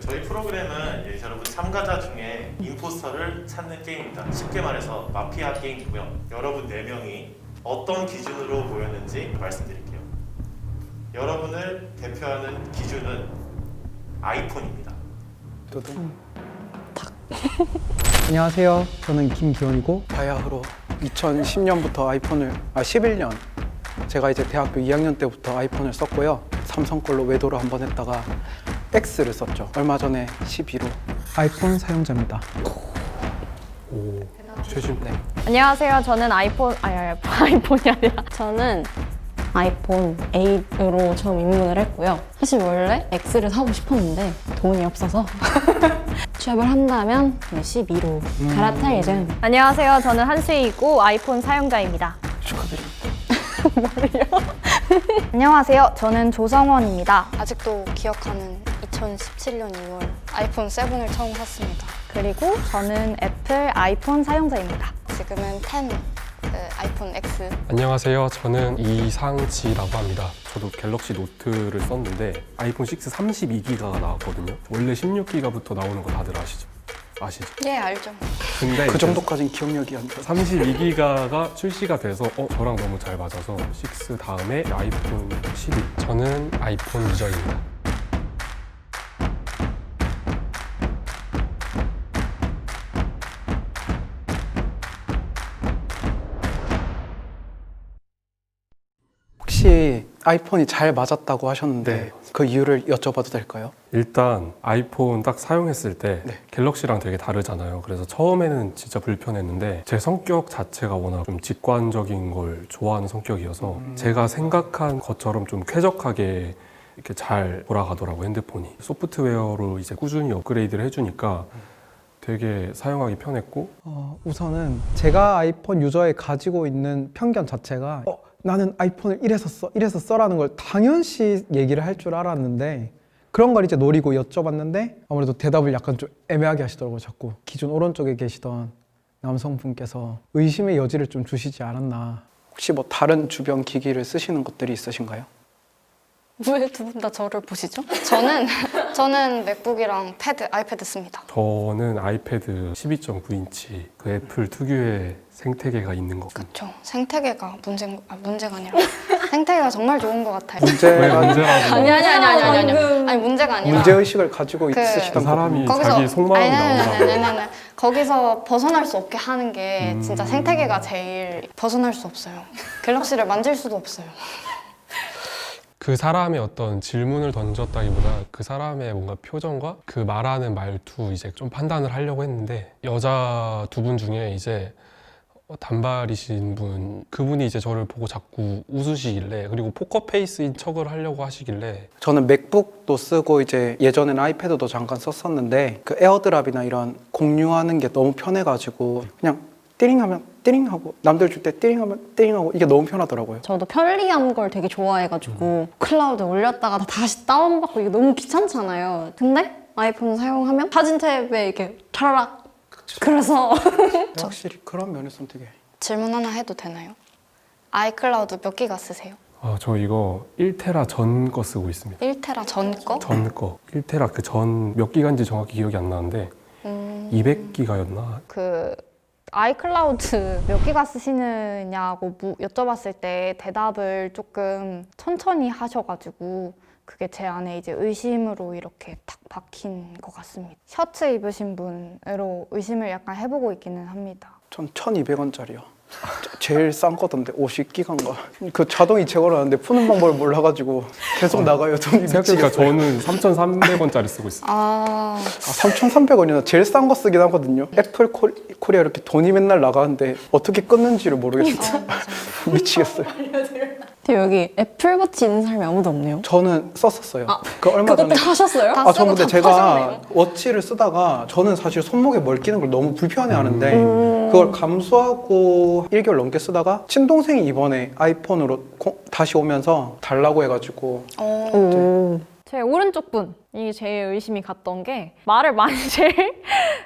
저희 프로그램은 예, 여러분 참가자 중에 임포스터를 찾는 게임입니다. 쉽게 말해서 마피아 게임이고요. 여러분 4명이 어떤 기준으로 모였는지 말씀드릴게요. 여러분을 대표하는 기준은 아이폰입니다. 두둥. 안녕하세요. 저는 김기원이고 바야흐로 2010년부터 아이폰을 아 11년 제가 이제 대학교 2학년 때부터 아이폰을 썼고요. 삼성 걸로 외도를 한 번 했다가 X를 썼죠. 얼마 전에 12로 아이폰 사용자입니다. 오, 최신 네. 안녕하세요. 저는 아이폰 아니 아니 아이폰이 아니라 저는 아이폰 8으로 처음 입문을 했고요. 사실 원래 X를 사고 싶었는데 돈이 없어서 취업을 한다면 12로 갈아탈 예정입니다. 안녕하세요. 저는 한수희이고 아이폰 사용자입니다. 축하드립니다. 안녕하세요. 저는 조성원입니다. 아직도 기억하는 2017년 2월 아이폰 7을 처음 샀습니다. 그리고 저는 애플 아이폰 사용자입니다. 지금은 10, 그 아이폰 X. 안녕하세요. 저는 이상지라고 합니다. 저도 갤럭시 노트를 썼는데 아이폰 6 32기가가 나왔거든요. 원래 16기가부터 나오는 거 다들 아시죠? 아시죠? 예, 알죠. 근데 그 정도까지는 기억력이 안 돼요. 32기가가 출시가 돼서 어 저랑 너무 잘 맞아서 6 다음에 아이폰 12. 저는 아이폰 유저입니다. 혹시 아이폰이 잘 맞았다고 하셨는데 네. 그 이유를 여쭤봐도 될까요? 일단 아이폰 딱 사용했을 때 네. 갤럭시랑 되게 다르잖아요. 그래서 처음에는 진짜 불편했는데 제 성격 자체가 워낙 좀 직관적인 걸 좋아하는 성격이어서 제가 생각한 것처럼 좀 쾌적하게 이렇게 잘 돌아가더라고 핸드폰이 소프트웨어로 이제 꾸준히 업그레이드를 해주니까 되게 사용하기 편했고 어, 우선은 제가 아이폰 유저에 가지고 있는 편견 자체가 어, 나는 아이폰을 이래서 써, 이래서 써라는 걸 당연시 얘기를 할 줄 알았는데 그런 걸 이제 노리고 여쭤봤는데 아무래도 대답을 약간 좀 애매하게 하시더라고요. 자꾸 기준 오른쪽에 계시던 남성분께서 의심의 여지를 좀 주시지 않았나. 혹시 뭐 다른 주변 기기를 쓰시는 것들이 있으신가요? 왜 두 분 다 저를 보시죠? 저는 저는 맥북이랑 패드, 아이패드 씁니다. 저는 아이패드 12.9인치 그 애플 특유의 생태계가 있는 거 그렇죠. 생태계가 문제 아, 문제가 아니라 생태계가 정말 좋은 것 같아요. 왜 문제가 문제라고 아니 아니 아니 아니 아니 아니 아니 문제가 아니라 문제 의식을 가지고 그 있으시던 그 사람이. 자기 속마음이. 아니, 아니. 거기서 벗어날 수 없게 하는 게 음. 진짜 생태계가 제일 벗어날 수 없어요. 갤럭시를 만질 수도 없어요. 그 사람의 어떤 질문을 던졌다기보다 그 사람의 뭔가 표정과 그 말하는 말투 이제 좀 판단을 하려고 했는데 여자 두 분 중에 이제 어, 단발이신 분 그분이 이제 저를 보고 자꾸 웃으시길래 그리고 포커 페이스인 척을 하려고 하시길래 저는 맥북도 쓰고 이제 예전에는 아이패드도 잠깐 썼었는데 그 에어드랍이나 이런 공유하는 게 너무 편해가지고 그냥 띠링 하면 띠링 하고 남들 줄 때 띠링 하면 띠링 하고 이게 너무 편하더라고요. 저도 편리한 걸 되게 좋아해가지고 클라우드에 올렸다가 다시 다운받고 이게 너무 귀찮잖아요. 근데 아이폰 사용하면 사진 탭에 이렇게 차라락 그래서 확실히 그런 면에서는 되게 질문 하나 해도 되나요? 아이클라우드 몇 기가 쓰세요? 아, 저 이거 1테라 전 거 쓰고 있습니다. 1테라 전 거? 전 거. 1테라 그 전 몇 기가인지 정확히 기억이 안 나는데 음, 200기가였나? 그 아이클라우드 몇 기가 쓰시느냐고 무- 여쭤봤을 때 대답을 조금 천천히 하셔가지고 그게 제 안에 이제 의심으로 이렇게 탁 박힌 것 같습니다. 셔츠 입으신 분으로 의심을 약간 해보고 있기는 합니다. 전 1200원짜리요. 제일 싼 거던데 50기가인가. 그 자동이 제거하는데 푸는 방법을 몰라가지고 계속 나가요. 돈이 미치겠어요. 저는 3,300원짜리 쓰고 있어요. 아, 아, 3,300원이나 제일 싼 거 쓰긴 하거든요. 애플 코- 코리아 이렇게 돈이 맨날 나가는데 어떻게 끊는지를 모르겠어요. 미치겠어요. 근데 여기 애플워치 있는 사람이 아무도 없네요. 저는 썼었어요. 그 얼마 그것도 전에 하셨어요? 다 아, 전 쓰고 근데 다 제가 퍼졌네요. 워치를 쓰다가 저는 사실 손목에 멀끼는 걸 너무 불편해 하는데 그걸 감수하고 1개월 넘게 쓰다가 친동생이 이번에 아이폰으로 코- 다시 오면서 달라고 해가지고 어, 오. 제 오른쪽 분이 제일 의심이 갔던 게 말을 많이 제일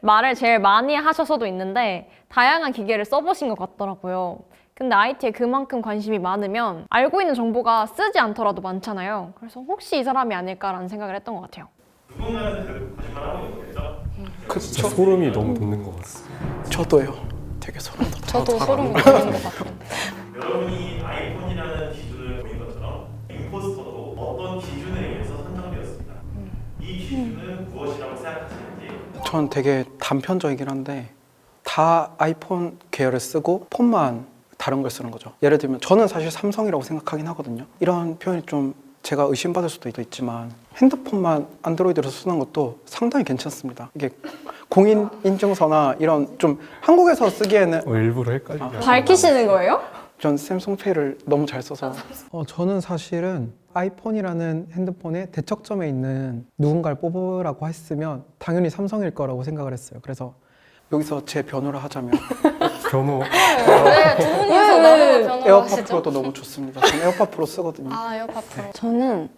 말을 제일 많이 하셔서도 있는데 다양한 기계를 써보신 것 같더라고요. 근데 IT에 그만큼 관심이 많으면 알고 있는 정보가 쓰지 않더라도 많잖아요. 그래서 혹시 이 사람이 아닐까라는 생각을 했던 것 같아요. 그? 진짜 소름이 너무 돋는 것 같습니다. 저도요. 되게 소름 돋아. 저도 소름이 돋는 것 같아요. 여러분이 아이폰이라는 기준을 보인 것처럼 임포스터도 어떤 기준에 의해서 선정되었습니다. 이 기준은 무엇이라고 생각하시는지 전 되게 단편적이긴 한데 다 아이폰 계열을 쓰고 폰만 다른 걸 쓰는 거죠. 예를 들면 저는 사실 삼성이라고 생각하긴 하거든요. 이런 표현이 좀 제가 의심받을 수도 있지만 핸드폰만 안드로이드로 쓰는 것도 상당히 괜찮습니다. 이게 공인 인증서나 이런 좀 한국에서 쓰기에는 어, 일부러 헷갈리게 밝히시는 거예요? 전 샘송페이를 너무 잘 써서 어, 저는 사실은 아이폰이라는 핸드폰의 대척점에 있는 누군가를 뽑으라고 했으면 당연히 삼성일 거라고 생각을 했어요. 그래서 여기서 제 변호를 하자면 변호 네, 두 분이서 왜? 변호를 에어팟 하시죠? 프로도 너무 좋습니다. 저는 에어팟 프로 쓰거든요. 아, 에어팟 프로. 저는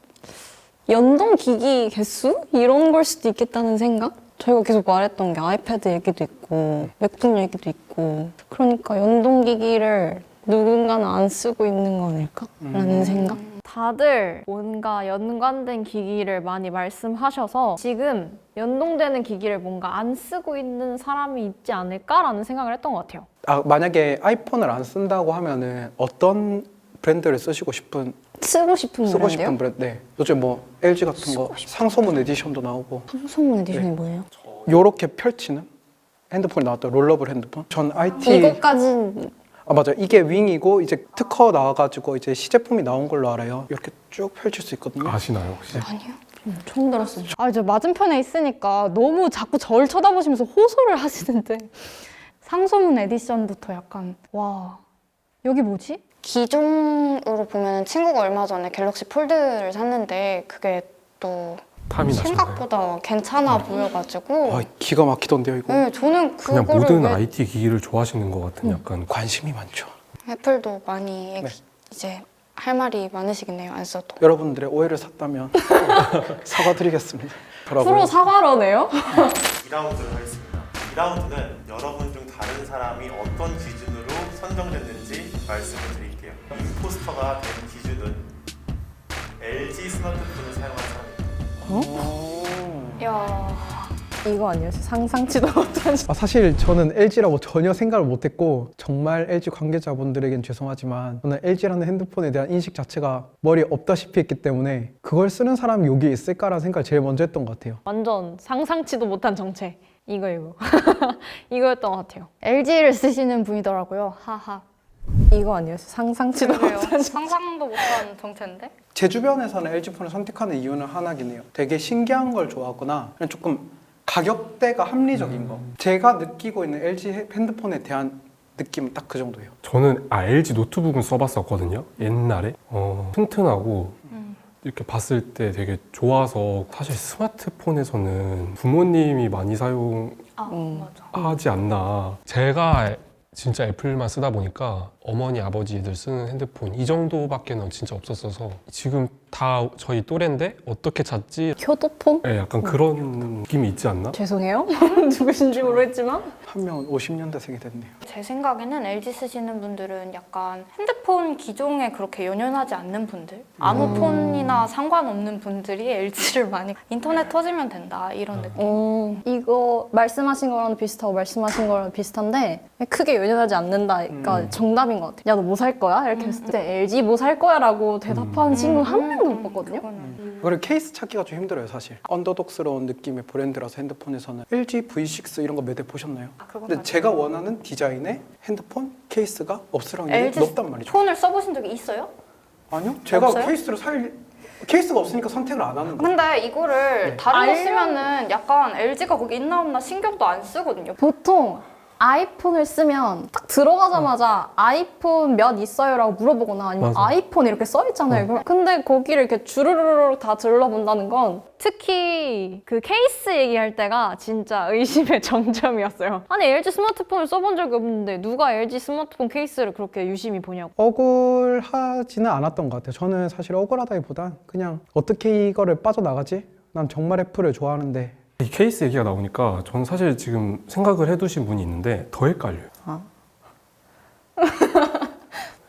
연동 기기 개수 이런 걸 수도 있겠다는 생각? 저희가 계속 말했던 게 아이패드 얘기도 있고 맥북 얘기도 있고 그러니까 연동 기기를 누군가는 안 쓰고 있는 거 아닐까라는 생각? 다들 뭔가 연관된 기기를 많이 말씀하셔서 지금 연동되는 기기를 뭔가 안 쓰고 있는 사람이 있지 않을까라는 생각을 했던 것 같아요. 아, 만약에 아이폰을 안 쓴다고 하면은 어떤 브랜드를 쓰시고 싶은 쓰고 싶은 쓰고 브랜드요? 싶은 브랜드? 네. 요즘 뭐 LG 같은 거 상소문 에디션도 나오고 방송문 에디션이 뭐예요? 요렇게 펼치는 핸드폰이 나왔다. 롤러블 핸드폰. 전 IT 이것까진 아 맞아 이게 윙이고 이제 특허 나와가지고 이제 시제품이 나온 걸로 알아요. 이렇게 쭉 펼칠 수 있거든요. 아시나요 혹시? 아니요. 처음 들었어요. 아, 이제 맞은편에 있으니까 너무 자꾸 저를 쳐다보시면서 호소를 하시는데 상소문 에디션부터 약간 와 여기 뭐지? 기종으로 보면 친구가 얼마 전에 갤럭시 폴드를 샀는데 그게 또 탐이? 생각보다 괜찮아 보여가지고 아 기가 막히던데요 이거. 네, 저는 그냥 모든 왜 IT 기기를 좋아하시는 것 같은 약간 관심이 많죠. 애플도 많이 얘기- 네. 이제 할 말이 많으시겠네요 안 써도 여러분들의 오해를 샀다면 사과드리겠습니다. 프로? 사과러네요? 2라운드를 하겠습니다. 2라운드는 여러분 사람이 어떤 기준으로 선정됐는지 말씀을 드릴게요. 임포스터가 된 기준은 LG 스마트폰을 사용한 사람입니다. 오. 야 이거 아니었어요? 상상치도 못한 아, 사실 저는 LG라고 전혀 생각을 못했고 정말 LG 관계자분들에겐 죄송하지만 저는 LG라는 핸드폰에 대한 인식 자체가 머리에 없다시피 했기 때문에 그걸 쓰는 사람이 여기 있을까라는 생각을 제일 먼저 했던 것 같아요. 완전 상상치도 못한 정책. 이거 이거 이거였던 것 같아요. LG를 쓰시는 분이더라고요. 하하. 이거 아니었어요? 상상치도 그래요. 못한 상상도 못한 정체인데 제 주변에서는 LG 폰을 선택하는 이유는 하나긴 해요. 되게 신기한 걸 좋아하거나 그냥 조금 가격대가 합리적인 거. 제가 느끼고 있는 LG 핸드폰에 대한 느낌은 딱 그 정도예요. 저는 아 LG 노트북은 써봤었거든요 옛날에 어, 튼튼하고 이렇게 봤을 때 되게 좋아서 사실 스마트폰에서는 부모님이 많이 사용하지 아 음. 않나 제가 진짜 애플만 쓰다 보니까 어머니 아버지들 쓰는 핸드폰 이 정도밖에는 진짜 없었어서 지금 다 저희 또래인데 어떻게 찾지? 효도폰? 네, 약간 그런 느낌이 있지 않나? 죄송해요. 누구신지 모르겠지만 한 명은 50년대생이 됐네요. 제 생각에는 LG 쓰시는 분들은 약간 핸드폰 기종에 그렇게 연연하지 않는 분들 아무 음. 폰이나 상관없는 분들이 LG를 많이 인터넷 터지면 된다 이런 느낌 어, 이거 말씀하신 거랑 비슷하고 말씀하신 거랑 비슷한데 크게 연연하지 않는다가 음. 정답인 것 같아요. 야 너 뭐 살 거야? 이렇게 했을 때 LG 뭐 살 거야라고 대답하는 친구 한 명도 못 봤거든요. 그리고 케이스 찾기가 좀 힘들어요, 사실. 언더독스러운 느낌의 브랜드라서 핸드폰에서는 LG V6 이런 거 몇 대 보셨나요? 아, 그건 근데 맞아요. 제가 원하는 디자인의 핸드폰 케이스가 없을 확률이 LG 높단 말이죠. 폰을 써보신 적이 있어요? 아니요, 제가 없어요? 케이스를 살 케이스가 없으니까 선택을 안 하는 거예요. 근데 이거를 네. 다른 거 쓰면은 약간 LG가 거기 있나 없나 신경도 안 쓰거든요 보통 아이폰을 쓰면 딱 들어가자마자 아이폰 몇 있어요라고 물어보거나 아니면 맞아. 아이폰 이렇게 써 있잖아요. 그럼- 근데 거기를 이렇게 주르르르 다 들러본다는 건 특히 그 케이스 얘기할 때가 진짜 의심의 정점이었어요. 아니 LG 스마트폰을 써본 적이 없는데 누가 LG 스마트폰 케이스를 그렇게 유심히 보냐고. 억울하지는 않았던 것 같아요. 저는 사실 억울하다기보단 그냥 어떻게 이거를 빠져나가지? 난 정말 애플을 좋아하는데 이 케이스 얘기가 나오니까 저는 사실 지금 생각을 해두신 분이 있는데 더 헷갈려요.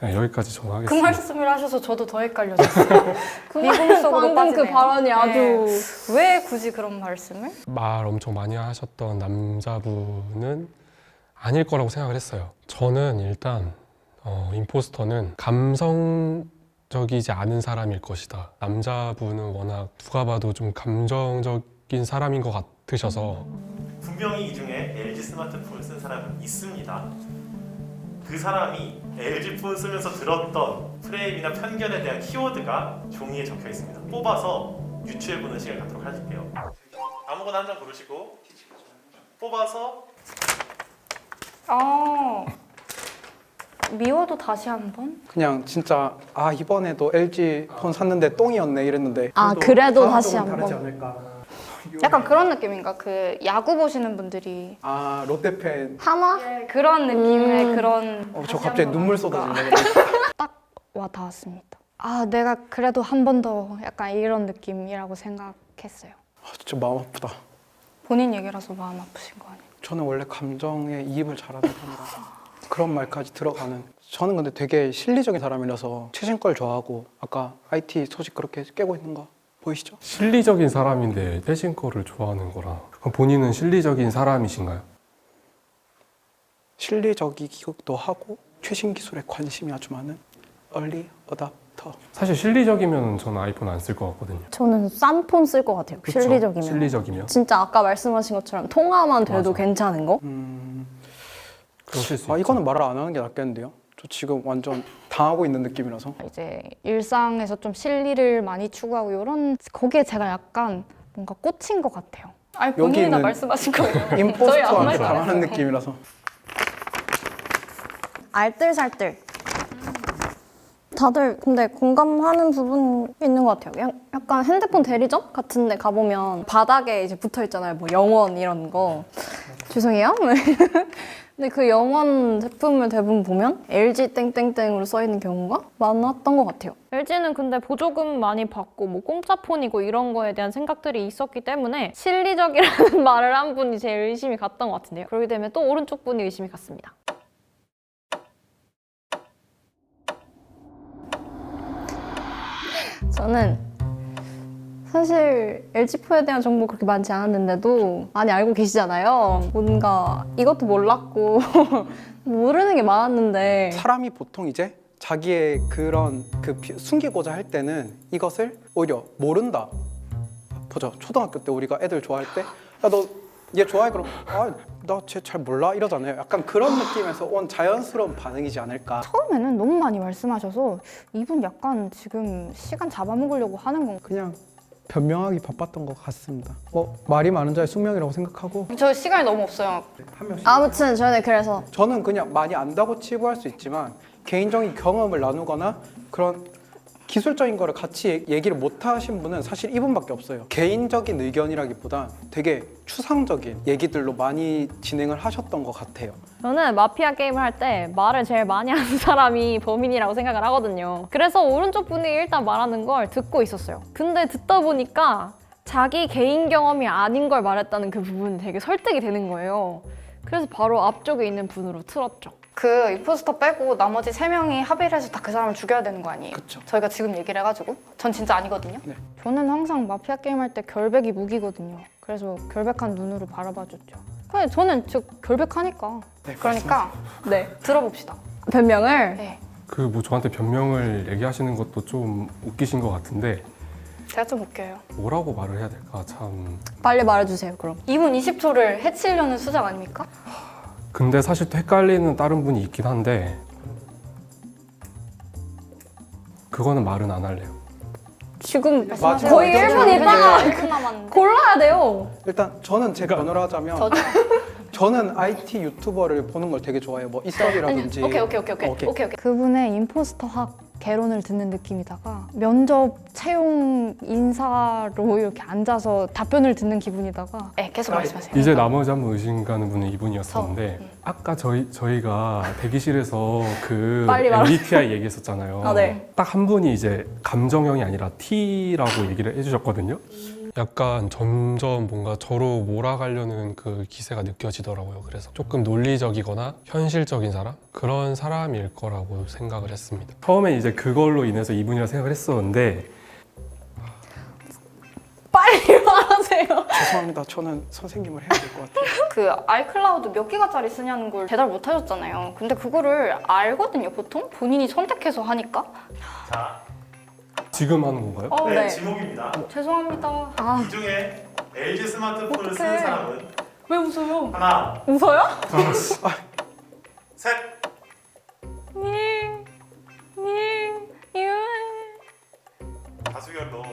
네, 여기까지 그 전화하겠습니다. 말씀을 하셔서 저도 더 헷갈려졌어요. 미궁속으로 방금 그 빠지네요. 발언이 아주 왜 굳이 그런 말씀을? 말 엄청 많이 하셨던 남자분은 아닐 거라고 생각을 했어요. 저는 일단 어, 임포스터는 감성적이지 않은 사람일 것이다. 남자분은 워낙 누가 봐도 좀 감정적 인 사람인 것 같으셔서 분명히 이 중에 LG 스마트폰을 쓴 사람은 있습니다. 그 사람이 LG 폰 쓰면서 들었던 프레임이나 편견에 대한 키워드가 종이에 적혀 있습니다. 뽑아서 유추해보는 시간 갖도록 할게요. 아무거나 한 장 고르시고 뽑아서 아 미워도 다시 한 번? 그냥 진짜 아 이번에도 LG 폰 샀는데 똥이었네 이랬는데 아, 그래도 다시 한 다르지 번. 않을까. 약간 그런 느낌인가? 그 야구 보시는 분들이 아 롯데 팬. 하나? 그런 느낌의 음. 그런 어, 저 갑자기 눈물 쏟아지네. 와 닿았습니다. 아 내가 그래도 한 번 더 약간 이런 느낌이라고 생각했어요. 아, 진짜 마음 아프다. 본인 얘기라서 마음 아프신 거 아니에요? 저는 원래 감정에 이입을 잘하는 사람이라서 그런 말까지 들어가는. 저는 근데 되게 실리적인 사람이라서 최신 걸 좋아하고 아까 IT 소식 그렇게 깨고 있는 거 보이시죠? 실리적인 사람인데 떼신 거를 좋아하는 거라 그럼 본인은 실리적인 사람이신가요? 실리적이기도 하고 최신 기술에 관심이 아주 많은 얼리 어답터. 사실 실리적이면 저는 아이폰 안 쓸 것 같거든요. 저는 싼 폰 쓸 것 같아요. 그쵸? 실리적이면. 실리적이면 진짜 아까 말씀하신 것처럼 통화만 돼도 맞아. 괜찮은 거? 음, 그러실 수 아 있죠. 이거는 말을 안 하는 게 낫겠는데요? 저 지금 완전 당하고 있는 느낌이라서. 이제 일상에서 좀 실리를 많이 추구하고 이런 거기에 제가 약간 뭔가 꽂힌 것 같아요. 아니 본인이 다 여기는 말씀하신 거예요. 저희 아무 임포스터한테 말도 안 당하는 했어요. 느낌이라서. 알뜰살뜰. 다들 근데 공감하는 부분 있는 것 같아요. 약- 약간 핸드폰 대리점 같은 데 가보면 바닥에 이제 붙어 있잖아요. 뭐 영원 이런 거. 죄송해요. 근데 그 영원 제품을 대부분 보면 LG 땡땡땡으로 써 있는 경우가 많았던 것 같아요. LG는 근데 보조금 많이 받고 뭐 공짜 폰이고 이런 거에 대한 생각들이 있었기 때문에 실리적이라는 말을 한 분이 제일 의심이 갔던 것 같은데요. 그렇기 때문에 또 오른쪽 분이 의심이 갔습니다. 저는 사실 LG포에 대한 정보 그렇게 많지 않았는데도 많이 알고 계시잖아요. 뭔가 이것도 몰랐고 모르는 게 많았는데 사람이 보통 이제 자기의 그런 그 비- 숨기고자 할 때는 이것을 오히려 모른다. 보자. 초등학교 때 우리가 애들 좋아할 때, 야 너 얘 좋아해 그럼 아나 쟤 잘 몰라 이러잖아요. 약간 그런 느낌에서 온 자연스러운 반응이지 않을까. 처음에는 너무 많이 말씀하셔서 이분 약간 지금 시간 잡아먹으려고 하는 건가? 그냥 변명하기 바빴던 것 같습니다. 뭐 말이 많은 자의 숙명이라고 생각하고 저 시간이 너무 없어요. 한 명씩. 아무튼 저는 그래서 저는 그냥 많이 안다고 치부할 수 있지만 개인적인 경험을 나누거나 그런 기술적인 거를 같이 얘기를 못 하신 분은 사실 이분밖에 없어요. 개인적인 의견이라기보다 되게 추상적인 얘기들로 많이 진행을 하셨던 것 같아요. 저는 마피아 게임을 할 때 말을 제일 많이 하는 사람이 범인이라고 생각을 하거든요. 그래서 오른쪽 분이 일단 말하는 걸 듣고 있었어요. 근데 듣다 보니까 자기 개인 경험이 아닌 걸 말했다는 그 부분이 되게 설득이 되는 거예요. 그래서 바로 앞쪽에 있는 분으로 틀었죠. 그 임포스터 빼고 나머지 세 명이 합의를 해서 다 그 사람을 죽여야 되는 거 아니에요? 그쵸. 저희가 지금 얘기를 해가지고 전 진짜 아니거든요. 네. 저는 항상 마피아 게임 할 때 결백이 무기거든요. 그래서 결백한 눈으로 바라봐줬죠. 그래 저는 즉 결백하니까. 네, 그러니까 네 들어봅시다. 변명을 네, 그 뭐 저한테 변명을 얘기하시는 것도 좀 웃기신 것 같은데 제가 좀 웃겨요. 뭐라고 말을 해야 될까 참. 빨리 말해주세요. 그럼 이분 20초를 해치려는 수작 아닙니까? 근데 사실 또 헷갈리는 다른 분이 있긴 한데 그거는 말은 안 할래요. 지금 맞아요. 거의 1분 있다가 1분 남았는데. 골라야 돼요. 일단 저는 제 변호를 하자면 저도. 저는 IT 유튜버를 보는 걸 되게 좋아해요. 뭐 이썰이라든지 오케이 오케이 오케이 오케이 어, 오케이 오케이. 그분의 임포스터 학 개론을 듣는 느낌이다가 면접 채용 인사로 이렇게 앉아서 답변을 듣는 기분이다가 네 계속 말씀하세요. 이제 나머지 한 분 의심 가는 분은 이분이었었는데 저, 음. 아까 저희 저희가 대기실에서 그 빨리 말하- MBTI 얘기했었잖아요. 아, 네. 딱 한 분이 이제 감정형이 아니라 T라고 얘기를 해주셨거든요. 약간 점점 뭔가 저로 몰아가려는 그 기세가 느껴지더라고요. 그래서 조금 논리적이거나 현실적인 사람? 그런 사람일 거라고 생각을 했습니다. 처음엔 이제 그걸로 인해서 이분이라 생각을 했었는데 빨리 말하세요. 죄송합니다. 저는 선생님을 해야 될 것 같아요. 그 아이클라우드 몇 기가짜리 쓰냐는 걸 대답 못 하셨잖아요. 근데 그거를 알거든요, 보통? 본인이 선택해서 하니까. 자, 지금 하는 건가요? 어, 네, 네. 지목입니다. 죄송합니다. 이 중에 LG 스마트폰을 어떡해. 쓰는 사람은 왜 웃어요? 하나, 웃어요? 셋. 님, 님, 유. 다수결로